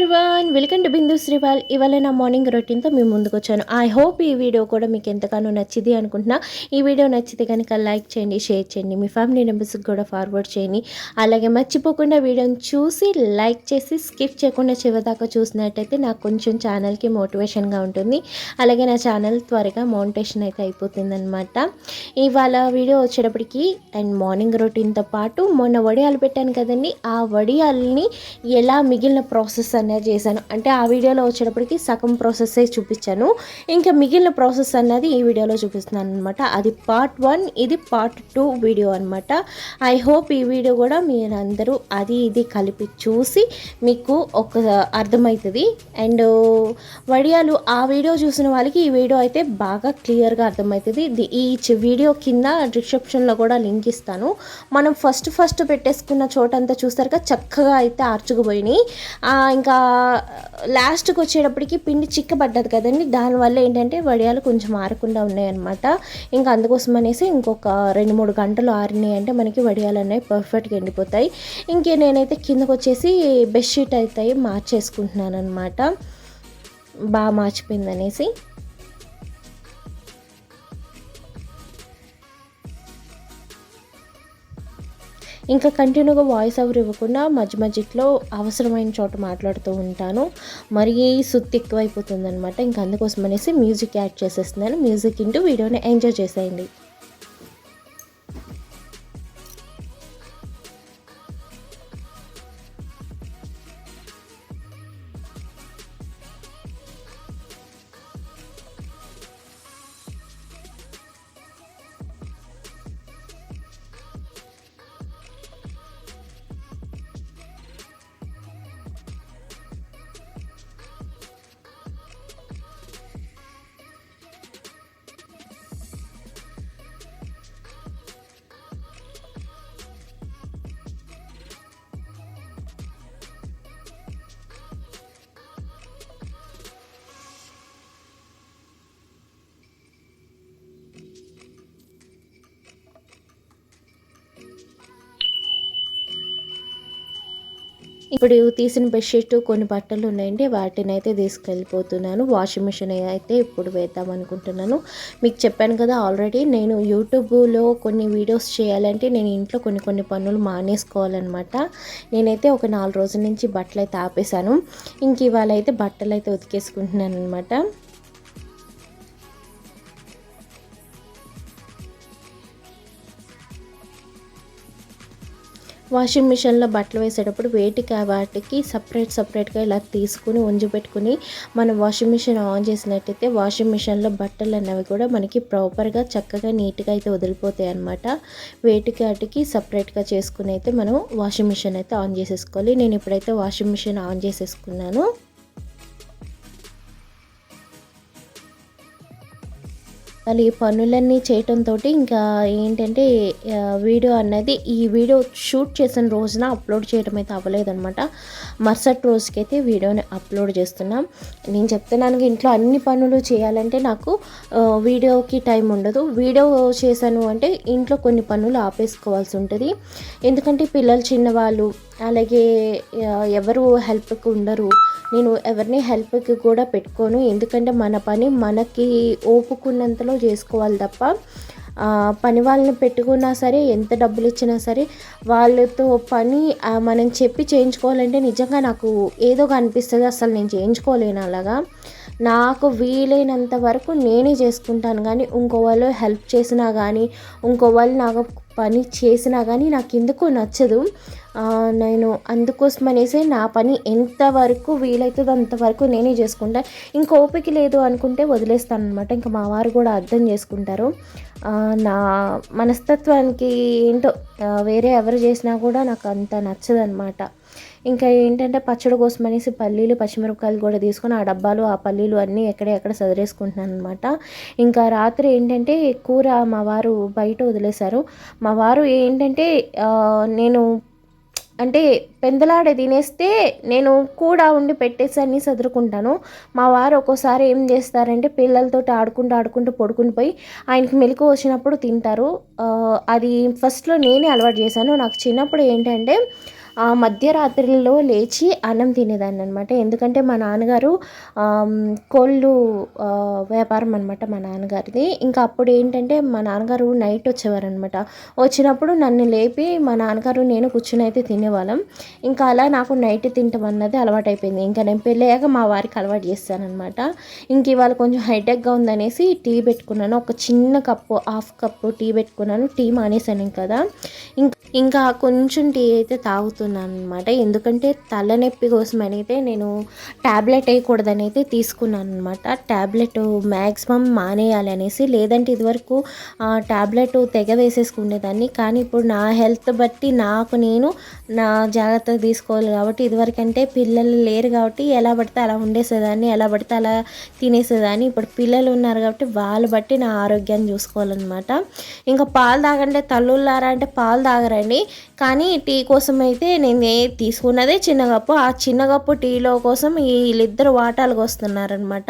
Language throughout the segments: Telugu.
Everyone welcome to Bindu Shrival ఇవాళ నా మార్నింగ్ రొటీన్తో మేము ముందుకు వచ్చాను. ఐ హోప్ ఈ వీడియో కూడా మీకు ఎంతగానో నచ్చింది అనుకుంటున్నా. ఈ వీడియో నచ్చితే కనుక లైక్ చేయండి షేర్ చేయండి. మీ ఫ్యామిలీ మెంబర్స్కి కూడా ఫార్వర్డ్ చేయండి. అలాగే మర్చిపోకుండా వీడియోని చూసి లైక్ చేసి స్కిప్ చేయకుండా చివరిదాకా చూసినట్టయితే నాకు కొంచెం ఛానల్కి మోటివేషన్గా ఉంటుంది. అలాగే నా ఛానల్ త్వరగా మౌంటేషన్ అయితే అయిపోతుందనమాట ఇవాళ వీడియో వచ్చేటప్పటికి అండ్ మార్నింగ్ రొటీన్తో పాటు మొన్న వడియాలు పెట్టాను కదండి. ఆ వడియాలని ఎలా మిగిలిన ప్రాసెస్ అనేది చేశాను. అంటే ఆ వీడియోలో వచ్చేటప్పటికి సగం ప్రాసెస్సే చూపించాను. ఇంకా మిగిలిన ప్రాసెస్ అన్నది ఈ వీడియోలో చూపిస్తున్నాను అనమాట అది పార్ట్ వన్ ఇది పార్ట్ టూ వీడియో అనమాట ఐ హోప్ ఈ వీడియో కూడా మీరందరూ అది ఇది కలిపి చూసి మీకు ఒక అర్థమవుతుంది. అండ్ వడియాలు ఆ వీడియో చూసిన వాళ్ళకి ఈ వీడియో అయితే బాగా క్లియర్గా అర్థమవుతుంది. ఈ వీడియో కింద డిస్క్రిప్షన్లో కూడా లింక్ ఇస్తాను. మనం ఫస్ట్ ఫస్ట్ పెట్టేసుకున్న చోటంతా చూస్తారుగా చక్కగా అయితే ఆర్చుకుపోయినాయి. ఇంకా లాస్ట్కి వచ్చేటప్పటికి పిండి చిక్కబడ్డది కదండి. దానివల్ల ఏంటంటే వడియాలు కొంచెం ఆరకుండా ఉన్నాయన్నమాట. ఇంకా అందుకోసం అనేసి ఇంకొక రెండు మూడు గంటలు ఆరినాయి అంటే మనకి వడియాలు అనేవి పర్ఫెక్ట్గా ఎండిపోతాయి. ఇంకే నేనైతే కిందకు వచ్చేసి బెడ్షీట్ అయితే మార్చేసుకుంటున్నాను అనమాట బాగా మార్చిపోయింది ఇంకా కంటిన్యూగా వాయిస్ ఓవర్ ఇవ్వకుండా మధ్య మధ్యలో అవసరమైన చోట మాట్లాడుతూ ఉంటాను. మరీ సుత్తి ఎక్కువైపోతుంది అనమాట ఇంకా అందుకోసం అనేసి మ్యూజిక్ యాడ్ చేసేస్తున్నాను. మ్యూజిక్ ఇంటూ వీడియోని ఎంజాయ్ చేసేయండి. ఇప్పుడు తీసిన బెడ్షీట్ కొన్ని బట్టలు ఉన్నాయండి. వాటిని అయితే తీసుకెళ్ళిపోతున్నాను. వాషింగ్ మిషన్ అయితే ఇప్పుడు వేద్దాం అనుకుంటున్నాను. మీకు చెప్పాను కదా ఆల్రెడీ నేను యూట్యూబ్లో కొన్ని వీడియోస్ చేయాలంటే నేను ఇంట్లో కొన్ని కొన్ని పనులు మానేసుకోవాలన్నమాట. నేనైతే ఒక నాలుగు రోజుల నుంచి బట్టలు అయితే ఆపేశాను. ఇంక ఇవాళ అయితే బట్టలు అయితే ఉతికేసుకుంటున్నాను అనమాట వాషింగ్ మిషన్లో బట్టలు వేసేటప్పుడు వేటికి వాటికి సపరేట్ సపరేట్గా ఇలా తీసుకుని ఉంచి పెట్టుకుని మనం వాషింగ్ మిషన్ ఆన్ చేసినట్టయితే వాషింగ్ మిషన్లో బట్టలు అనేవి కూడా మనకి ప్రాపర్గా చక్కగా నీట్గా అయితే వదిలిపోతాయి అనమాట వేటికి వాటికి సపరేట్గా చేసుకుని అయితే మనం వాషింగ్ మిషన్ అయితే ఆన్ చేసేసుకోవాలి. నేను ఇప్పుడైతే వాషింగ్ మిషన్ ఆన్ చేసేసుకున్నాను. అసలు ఈ పనులన్నీ చేయటంతో ఇంకా ఏంటంటే వీడియో అన్నది ఈ వీడియో షూట్ చేసిన రోజున అప్లోడ్ చేయడం అయితే అవ్వలేదన్నమాట. మరుసటి రోజుకైతే వీడియోని అప్లోడ్ చేస్తున్నాం. నేను చెప్తున్నాను ఇంట్లో అన్ని పనులు చేయాలంటే నాకు వీడియోకి టైం ఉండదు. వీడియో చేశాను అంటే ఇంట్లో కొన్ని పనులు ఆపేసుకోవాల్సి ఉంటుంది. ఎందుకంటే పిల్లలు చిన్నవాళ్ళు అలాగే ఎవరు హెల్ప్కి ఉండరు. నేను ఎవరిని హెల్ప్కి కూడా పెట్టుకోను. ఎందుకంటే మన పని మనకి ఓపుకున్నంతలో చేసుకోవాలి తప్ప పని వాళ్ళని పెట్టుకున్నా సరే ఎంత డబ్బులు ఇచ్చినా సరే వాళ్ళతో పని మనం చెప్పి చేయించుకోవాలంటే నిజంగా నాకు ఏదో అనిపిస్తుంది. అసలు నేను చేయించుకోలేను అలాగా. నాకు వీలైనంత వరకు నేనే చేసుకుంటాను. కానీ ఇంకో వాళ్ళు హెల్ప్ చేసినా కానీ ఇంకో వాళ్ళు నాకు పని చేసినా కానీ నాకు ఎందుకు నచ్చదు. నేను అందుకోసం అనేసి నా పని ఎంతవరకు వీలవుతుందో అంతవరకు నేనే చేసుకుంటా. ఇంకా ఓపిక లేదు అనుకుంటే వదిలేస్తాను అనమాట ఇంకా మా వారు కూడా అర్థం చేసుకుంటారు. నా మనస్తత్వానికి ఏంటో వేరే ఎవరు చేసినా కూడా నాకు అంత నచ్చదనమాట ఇంకా ఏంటంటే పచ్చడి కోసం అనేసి పల్లీలు పచ్చిమిరపకాయలు కూడా తీసుకొని ఆ డబ్బాలు ఆ పల్లీలు అన్నీ ఎక్కడెక్కడ సదిరేసుకుంటున్నాను అనమాట ఇంకా రాత్రి ఏంటంటే కూర మా వారు బయట వదిలేశారు. మా వారు ఏంటంటే నేను అంటే పెందలాడే తినేస్తే నేను కూడా ఉండి పెట్టేసి అన్నీ సదురుకుంటాను. మా వారు ఒక్కోసారి ఏం చేస్తారంటే పిల్లలతో ఆడుకుంటూ ఆడుకుంటూ పడుకుని పోయి ఆయనకి మెలకు వచ్చినప్పుడు తింటారు. అది ఫస్ట్లో నేనే అలవాటు చేశాను. నాకు చిన్నప్పుడు ఏంటంటే ఆ మధ్యరాత్రిలో లేచి అన్నం తినేదాన్ని అనమాట ఎందుకంటే మా నాన్నగారు కోళ్ళు వ్యాపారం అనమాట మా నాన్నగారిది. ఇంకా అప్పుడు ఏంటంటే మా నాన్నగారు నైట్ వచ్చేవారు అనమాట వచ్చినప్పుడు నన్ను లేపి మా నాన్నగారు నేను కూర్చుని అయితే తినేవాళ్ళం. ఇంకా అలా నాకు నైట్ తింటాం అన్నది అలవాటు అయిపోయింది ఇంకా నేను పెళ్ళయ్యాక మా వారికి అలవాటు చేస్తానమాట ఇంక ఇవాళ కొంచెం హైటెక్గా ఉందనేసి టీ పెట్టుకున్నాను. ఒక చిన్న కప్పు హాఫ్ కప్పు టీ పెట్టుకున్నాను. టీ మానేశాను కదా ఇంకా ఇంకా కొంచెం టీ అయితే తాగుతున్నాను అనమాట ఎందుకంటే తలనొప్పి కోసం అయితే నేను ట్యాబ్లెట్ వేయకూడదని అయితే తీసుకున్నాను అనమాట ట్యాబ్లెట్ మ్యాక్సిమం మానేయాలి అనేసి లేదంటే ఇదివరకు ట్యాబ్లెట్ తెగ వేసేసుకునేదాన్ని. కానీ ఇప్పుడు నా హెల్త్ బట్టి నాకు నేను నా జాగ్రత్త తీసుకోవాలి కాబట్టి ఇదివరకంటే పిల్లలు లేరు కాబట్టి ఎలా పడితే అలా ఉండేసేదాన్ని ఎలా పడితే అలా తినేసేదాన్ని. ఇప్పుడు పిల్లలు ఉన్నారు కాబట్టి వాళ్ళు బట్టి నా ఆరోగ్యాన్ని చూసుకోవాలన్నమాట. ఇంకా పాలు తాగంటే తల్లుళ్ళారా అంటే పాలు తాగరండి. కానీ టీ కోసం అయితే నేను తీసుకున్నదే చిన్న కప్పు ఆ చిన్న కప్పు టీలో కోసం వీళ్ళిద్దరు వాటాలకు వస్తున్నారనమాట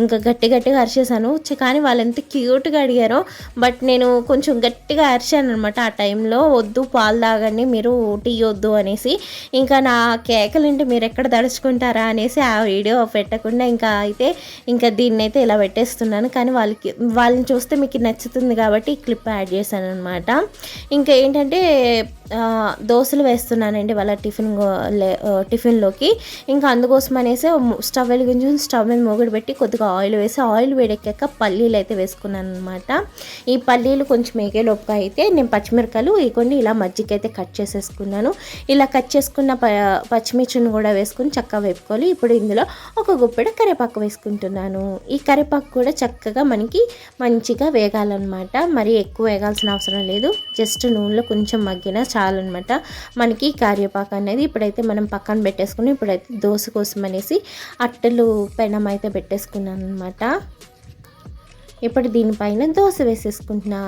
ఇంకా గట్టి గట్టిగా అరిచేసాను కానీ వాళ్ళు ఎంత క్యూట్గా అడిగారో. బట్ నేను కొంచెం గట్టిగా అరిచాను అనమాట ఆ టైంలో. వద్దు పాలు తాగండి మీరు టీ వద్దు అనేసి. ఇంకా నా కేకలుంటే మీరు ఎక్కడ దడుచుకుంటారా అనేసి ఆ వీడియో పెట్టకుండా ఇంకా అయితే ఇంకా దీన్ని అయితే ఇలా పెట్టేస్తున్నాను. కానీ వాళ్ళకి వాళ్ళని చూస్తే మీకు నచ్చుతుంది కాబట్టి ఈ క్లిప్ యాడ్ చేశాను అనమాట ఇంకా ఏంటంటే దోశలు వేస్తున్నానండి వాళ్ళ టిఫిన్ లే- టిఫిన్లోకి. ఇంకా అందుకోసం అనేసి స్టవ్ వెలిగించి స్టవ్ మీద మొగుడు పెట్టి కొద్దిగా ఆయిల్ వేసి ఆయిల్ వేడెక్కాక పల్లీలు అయితే వేసుకున్నాను అనమాట ఈ పల్లీలు కొంచెం మేగేలోపుగా అయితే నేను పచ్చిమిరకాయలు ఈ కొన్ని ఇలా మజ్జిగ అయితే కట్ చేసేసుకున్నాను. ఇలా కట్ చేసుకున్న ప పచ్చిమిర్చిని కూడా వేసుకుని చక్కగా వేపుకోవాలి. ఇప్పుడు ఇందులో ఒక గుప్పెడ కరివేపాకు వేసుకుంటున్నాను. ఈ కరివేపాకు కూడా చక్కగా మనకి మంచిగా వేగాలన్నమాట. మరి ఎక్కువ వేగాల్సిన అవసరం లేదు. జస్ట్ నూనెలో కొంచెం మగ్గినా అనమాట మనకి కార్యపాక అనేది ఇప్పుడైతే మనం పక్కన పెట్టేసుకుని ఇప్పుడైతే దోశ కోసం అనేసి అట్టలు పెనం అయితే పెట్టేసుకున్నాను అనమాట ఇప్పుడు దీనిపైన దోశ వేసేసుకుంటున్నా.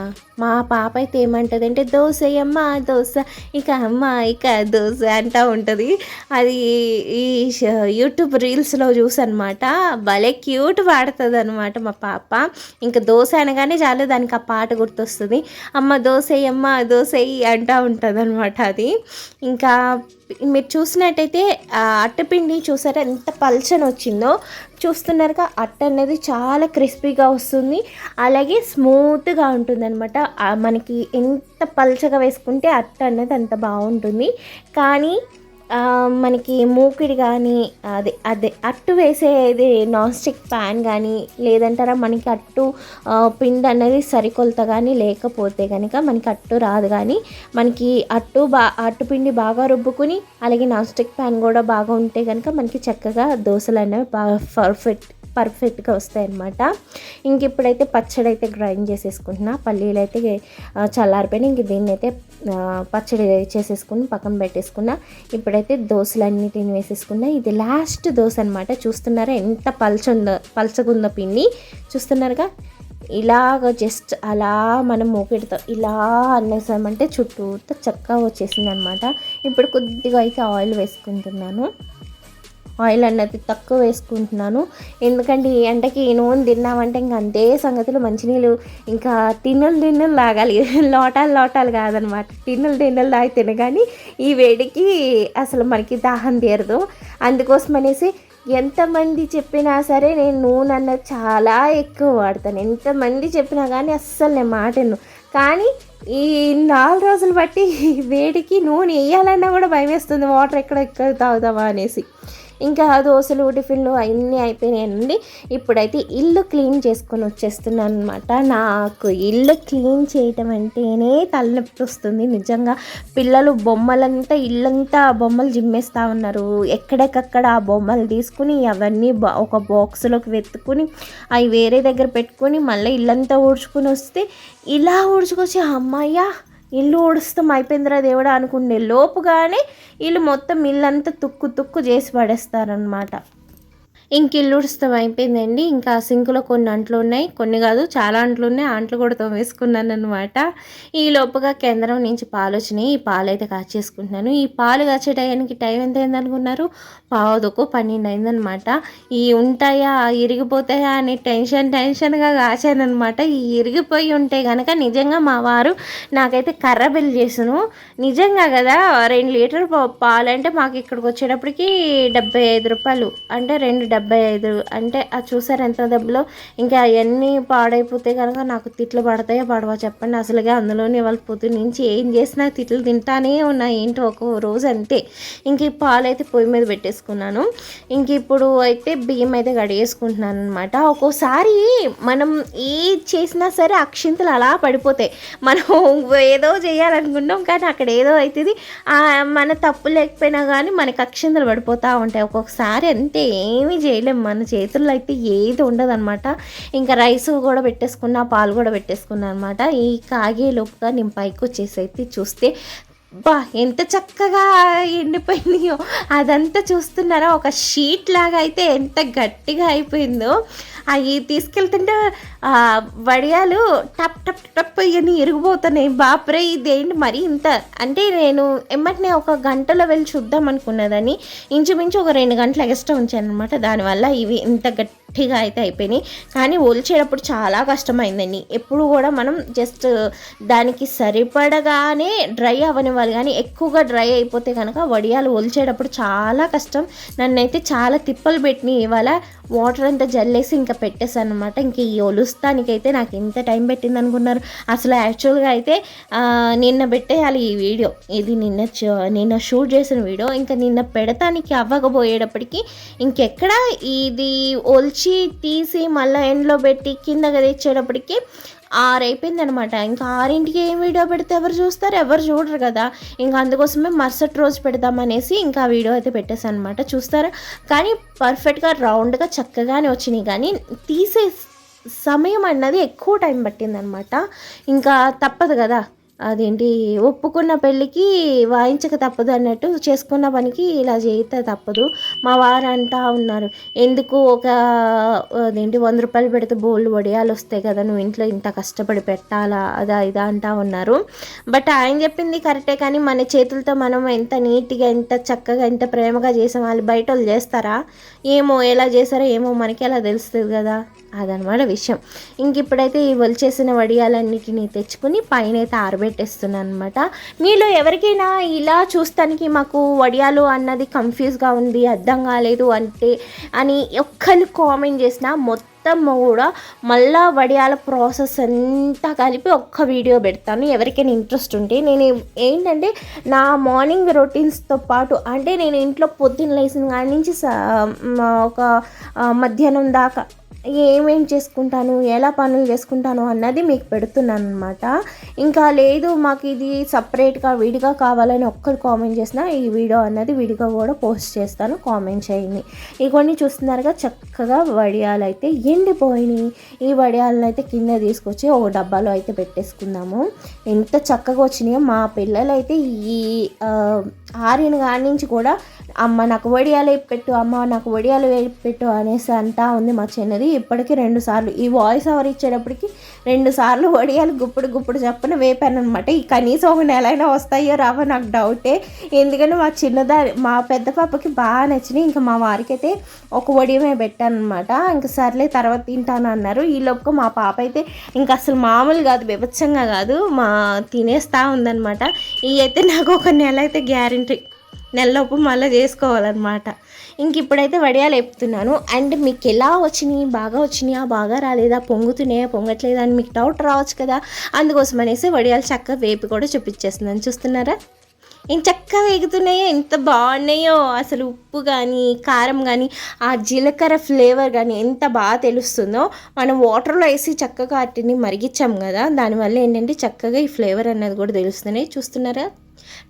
మా పాప అయితే ఏమంటుంది అంటే దోశ అమ్మ దోశ ఇక అమ్మ ఇక దోశ అంటూ ఉంటుంది. అది ఈ యూట్యూబ్ రీల్స్లో చూసనమాట. భలే క్యూట్ పాడుతుంది అనమాట మా పాప. ఇంకా దోశ అనగానే చాలు దానికి ఆ పాట గుర్తొస్తుంది. అమ్మ దోశ అమ్మ దోశ అంటూ ఉంటుంది అనమాట అది. ఇంకా మీరు చూసినట్టయితే అట్టపిండి చూసారా? ఎంత పల్చని వచ్చిందో చూస్తున్నారుగా అట్ట అనేది చాలా క్రిస్పీగా వస్తుంది. అలాగే స్మూత్గా ఉంటుంది అనమాట మనకి ఎంత పల్చగా వేసుకుంటే అట్ట అనేది అంత బాగుంటుంది. కానీ మనకి మూకిడి కానీ అదే అదే అట్టు వేసేది నాన్ స్టిక్ ప్యాన్ కానీ లేదంటారా మనకి అట్టు పిండి అనేది సరికొలత కానీ లేకపోతే కనుక మనకి అట్టు రాదు కానీ మనకి అట్టు బా అట్టు పిండి బాగా రుబ్బుకుని అలాగే నాన్ స్టిక్ ప్యాన్ కూడా బాగా ఉంటే కనుక మనకి చక్కగా దోశలు అనేవి బాగా పర్ఫెక్ట్ పర్ఫెక్ట్గా వస్తాయి అన్నమాట ఇంక ఇప్పుడైతే పచ్చడి అయితే గ్రైండ్ చేసేసుకుంటున్నా. పల్లీలు అయితే చల్లారిపోయినా ఇంక దీన్ని అయితే పచ్చడి చేసేసుకుని పక్కన పెట్టేసుకున్నా. ఇప్పుడైతే దోశలన్నిటిని వేసేసుకున్నా. ఇది లాస్ట్ దోశ అనమాట చూస్తున్నారా ఎంత పల్చుందో పల్చగుందో పిండి. చూస్తున్నారుగా? ఇలాగ జస్ట్ అలా మనం మూకిడితో ఇలా అన్నేసామంటే చుట్టూతో చక్కగా వచ్చేసింది అనమాట ఇప్పుడు కొద్దిగా అయితే ఆయిల్ వేసుకుంటున్నాను. ఆయిల్ అన్నది తక్కువ వేసుకుంటున్నాను. ఎందుకంటే ఈ ఎండకి ఈ నూనె తిన్నామంటే ఇంకా అంతే సంగతులు మంచినీళ్ళు ఇంకా తిన్నులు తిన్నులు తాగాలి. లోటాలు లోటాలు కాదనమాట. తిన్నులు తిన్నులు తాగి తినగాని ఈ వేడికి అసలు మనకి దాహం తీరదు. అందుకోసం అనేసి ఎంతమంది చెప్పినా సరే నేను నూనె అన్నది చాలా ఎక్కువ వాడతాను. ఎంతమంది చెప్పినా కానీ అస్సలు నేను మాటను కానీ ఈ నాలుగు రోజులు బట్టి వేడికి నూనె వేయాలన్నా కూడా భయం వేస్తుంది. వాటర్ ఎక్కడ ఎక్కడ తాగుతావా అనేసి. ఇంకా దోశలు టిఫిన్లు అన్నీ అయిపోయినాయండి ఇప్పుడైతే ఇల్లు క్లీన్ చేసుకొని వచ్చేస్తున్నాను అనమాట నాకు ఇల్లు క్లీన్ చేయటం అంటేనే తలనొప్పి వస్తుంది. నిజంగా పిల్లలు బొమ్మలంతా ఇల్లంతా బొమ్మలు జిమ్మేస్తూ ఉన్నారు. ఎక్కడికక్కడ ఆ బొమ్మలు తీసుకుని అవన్నీ బా- ఒక బాక్స్లోకి వెతుకుని అవి వేరే దగ్గర పెట్టుకొని మళ్ళీ ఇల్లంతా ఊడ్చుకుని వస్తే ఇలా ఊడ్చుకొచ్చి అమ్మాయ్యా ఇల్లు ఊడుస్తాం అయిపోయిందిరా దేవుడా అనుకునే లోపుగానే వీళ్ళు మొత్తం ఇల్లంతా తుక్కు తుక్కు చేసి పడేస్తారనమాట ఇంక ఇల్లు ఉడుస్తాం అయిపోయిందండి. ఇంకా సింకులో కొన్ని అంట్లు ఉన్నాయి. కొన్ని కాదు చాలా అంట్లు ఉన్నాయి. అంట్లు కూడా తోమేసుకున్నాను అనమాట ఈ లోపుగా కేంద్రం నుంచి పాలు వచ్చినాయి ఈ పాలు అయితే కాచేసుకుంటున్నాను. ఈ పాలు కాచే టయానికి టైం ఎంత అయిందనుకున్నారు పావుదొక్కు పన్నెండు అయిందనమాట ఈ ఉంటాయా ఇరిగిపోతాయా అని టెన్షన్ టెన్షన్గా కాచానమాట ఈ ఇరిగిపోయి ఉంటే కనుక నిజంగా మా వారు నాకైతే కర్ర బిల్లు చేసును నిజంగా కదా రెండు లీటర్ పాలు అంటే మాకు ఇక్కడికి వచ్చేటప్పటికి డెబ్బై ఐదు రూపాయలు. అంటే రెండు డెబ్బై ఐదు అంటే అది చూసారు ఎంత దెబ్బలో? ఇంకా అవన్నీ పాడైపోతే కనుక నాకు తిట్లు పడతాయో పడవా చెప్పండి. అసలుగా అందులోనే వాళ్ళ పొద్దు నుంచి ఏం చేసినా తిట్లు తింటానే ఉన్నాయి ఏంటో ఒక రోజు అంతే. ఇంక ఈ పాలు అయితే పొయ్యి మీద పెట్టేసుకున్నాను. ఇంక ఇప్పుడు అయితే బియ్యం అయితే కడిగేసుకుంటున్నాను అనమాట ఒక్కోసారి మనం ఏ చేసినా సరే అక్షింతలు అలా పడిపోతాయి. మనం ఏదో చేయాలనుకుంటాం కానీ అక్కడ ఏదో అవుతుంది మన తప్పు లేకపోయినా కానీ మనకి అక్షింతలు పడిపోతూ ఉంటాయి. ఒక్కొక్కసారి అంతే. ఏమీ చేయలేం. మన చేతుల్లో అయితే ఏది ఉండదన్నమాట. ఇంకా రైస్ కూడా పెట్టేసుకున్నా పాలు కూడా పెట్టేసుకున్నా అనమాట ఈ కాగే లోపుగా నేను పైకి వచ్చేసి అయితే చూస్తే బా ఎంత చక్కగా ఎండిపోయినాయో అదంతా చూస్తున్నారా? ఒక షీట్ లాగా అయితే ఎంత గట్టిగా అయిపోయిందో. అవి తీసుకెళ్తుంటే వడియాలు టప్ టప్ టప్ అని ఇరిగిపోతున్నాయి బాప్రే ఇదేంటి మరి ఇంత? అంటే నేను ఎమ్మటినే ఒక గంటలో వెళ్ళి చూద్దాం అనుకున్నదని ఇంచుమించు ఒక రెండు గంటలు ఎక్స్ట్రా ఉంచాను అనమాట దానివల్ల ఇవి ఇంత గట్టి గట్టిగా అయితే అయిపోయినాయి. కానీ ఒలిచేటప్పుడు చాలా కష్టమైందండి. ఎప్పుడు కూడా మనం జస్ట్ దానికి సరిపడగానే డ్రై అవ్వనివ్వాలి. కానీ ఎక్కువగా డ్రై అయిపోతే కనుక వడియాలు ఒలిచేటప్పుడు చాలా కష్టం. నన్నైతే చాలా తిప్పలు పెట్టినాయి. ఇవాళ వాటర్ అంతా జల్లేసి ఇంకా పెట్టేశాను అనమాట ఇంక ఈ ఒలుస్తానికైతే నాకు ఎంత టైం పెట్టింది అనుకున్నారు. అసలు యాక్చువల్గా అయితే నిన్న పెట్టేయాలి ఈ వీడియో. ఇది నిన్న నిన్న షూట్ చేసిన వీడియో. ఇంకా నిన్న పెడతానికి అవ్వకపోయేటప్పటికి ఇంకెక్కడ ఇది ఒలిచి తీసి మళ్ళీ ఎండ్లో పెట్టి కిందకి తెచ్చేటప్పటికి ఆరు అనమాట ఇంకా ఆరింటికి ఏం వీడియో పెడితే ఎవరు చూస్తారు? ఎవరు చూడరు కదా. ఇంకా అందుకోసమే మరుసటి రోజు పెడదామనేసి ఇంకా వీడియో అయితే పెట్టేసాను అనమాట చూస్తారా? కానీ పర్ఫెక్ట్గా రౌండ్గా చక్కగానే వచ్చినాయి. కానీ తీసే సమయం అన్నది ఎక్కువ టైం పట్టిందనమాట ఇంకా తప్పదు కదా. అదేంటి ఒప్పుకున్న పెళ్ళికి వాయించక తప్పదు అన్నట్టు చేసుకున్న పనికి ఇలా చేయితే తప్పదు. మా వారు అంటా ఉన్నారు ఎందుకు ఒక అదేంటి వంద రూపాయలు పెడితే బోల్డ్ వడియాలు వస్తాయి కదా నువ్వు ఇంట్లో ఇంత కష్టపడి పెట్టాలా అదా ఇదా అంటా ఉన్నారు. బట్ ఆయన చెప్పింది కరెక్టే కానీ మన చేతులతో మనం ఎంత నీట్గా ఎంత చక్కగా ఎంత ప్రేమగా చేసాం వాళ్ళు బయట వాళ్ళు చేస్తారా? ఏమో ఎలా చేస్తారో ఏమో మనకి ఎలా తెలుస్తుంది కదా. అదనమాట విషయం. ఇంక ఇప్పుడైతే ఈ వలిచేసిన వడియాలన్నిటిని తెచ్చుకుని పైన అయితే ఆరబెట్టేస్తున్నాను అనమాట మీలో ఎవరికైనా ఇలా చూస్తానికి మాకు వడియాలు అన్నది కన్ఫ్యూజ్గా ఉంది అర్థం కాలేదు అంటే అని ఒక్కరు కామెంట్ చేసిన మొత్తం కూడా మళ్ళా వడియాల ప్రాసెస్ అంతా కలిపి ఒక్క వీడియో పెడతాను. ఎవరికైనా ఇంట్రెస్ట్ ఉంటే నేను ఏంటంటే నా మార్నింగ్ రొటీన్స్తో పాటు అంటే నేను ఇంట్లో పొద్దున్న లేచిన కాడి నుంచి ఒక మధ్యాహ్నం దాకా ఏమేం చేసుకుంటాను ఎలా పనులు చేసుకుంటాను అన్నది మీకు పెడుతున్నాను అనమాట ఇంకా లేదు మాకు ఇది సపరేట్గా విడిగా కావాలని ఒక్కరు కామెంట్ చేసినా ఈ వీడియో అన్నది విడిగా కూడా పోస్ట్ చేస్తాను కామెంట్ చేయండి. ఇవన్నీ చూస్తున్నారుగా చక్కగా వడియాలు అయితే ఎండిపోయినాయి. ఈ వడియాలను అయితే కింద తీసుకొచ్చి ఒక డబ్బాలో అయితే పెట్టేసుకుందాము. ఎంత చక్కగా వచ్చినాయో మా పిల్లలైతే ఈ ఆరిన కాడి నుంచి కూడా అమ్మ నాకు వడియాలు పెట్టు అమ్మ నాకు వడియాలు పెట్టు అనేసి అంటా ఉంది మా చిన్నది. ఇప్పటికీ రెండు సార్లు ఈ వాయిస్ ఓవర్ ఇచ్చేటప్పటికి రెండు సార్లు వడియాలు గుప్పుడు గుప్పుడు చెప్పని వేపాను అనమాట ఈ కనీసం ఒక నెల అయినా వస్తాయో రావో నాకు డౌటే ఎందుకంటే మా చిన్నదా మా పెద్ద పాపకి బాగా నచ్చినాయి. ఇంకా మా వారికి అయితే ఒక వడియమే పెట్టాను అనమాట ఇంకా సర్లే తర్వాత తింటాను అన్నారు. ఈ లోపు మా పాప అయితే ఇంకా అసలు మామూలు కాదు విభత్సంగా కాదు మా తినేస్తా ఉందన్నమాట. ఈ అయితే నాకు ఒక నెల అయితే గ్యారెంటీ నెలలోపు మళ్ళీ చేసుకోవాలన్నమాట. ఇంక ఇప్పుడైతే వడియాలు వేపుతున్నాను అండ్ మీకు ఎలా వచ్చినాయి? బాగా వచ్చినాయా? బాగా రాలేదా? పొంగుతున్నాయా? పొంగట్లేదా? అని మీకు డౌట్ రావచ్చు కదా. అందుకోసం అనేసి వడియాలు చక్కగా వేపి కూడా చూపించేస్తున్నాను. చూస్తున్నారా? ఏం చక్కగా వేగుతున్నాయో? ఎంత బాగున్నాయో? అసలు ఉప్పు కానీ కారం కానీ ఆ జీలకర్ర ఫ్లేవర్ కానీ ఎంత బాగా తెలుస్తుందో. మనం వాటర్లో వేసి చక్కగా వాటిని మరిగించాం కదా. దానివల్ల ఏంటంటే చక్కగా ఈ ఫ్లేవర్ అన్నది కూడా తెలుస్తున్నాయి. చూస్తున్నారా?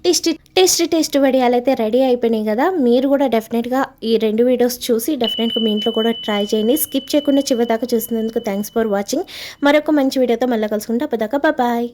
టేస్టీ టేస్టీ టేస్ట్ వడియాలు అయితే రెడీ అయిపోయినాయి కదా. మీరు కూడా డెఫినెట్గా ఈ రెండు వీడియోస్ చూసి డెఫినెట్గా మీ ఇంట్లో కూడా ట్రై చేయండి. స్కిప్ చేయకుండా చివరిదాకా చూసినందుకు థ్యాంక్స్ ఫర్ వాచింగ్. మరొక మంచి వీడియోతో మళ్ళీ కలుసుకుంటే అప్పదాకా బాయ్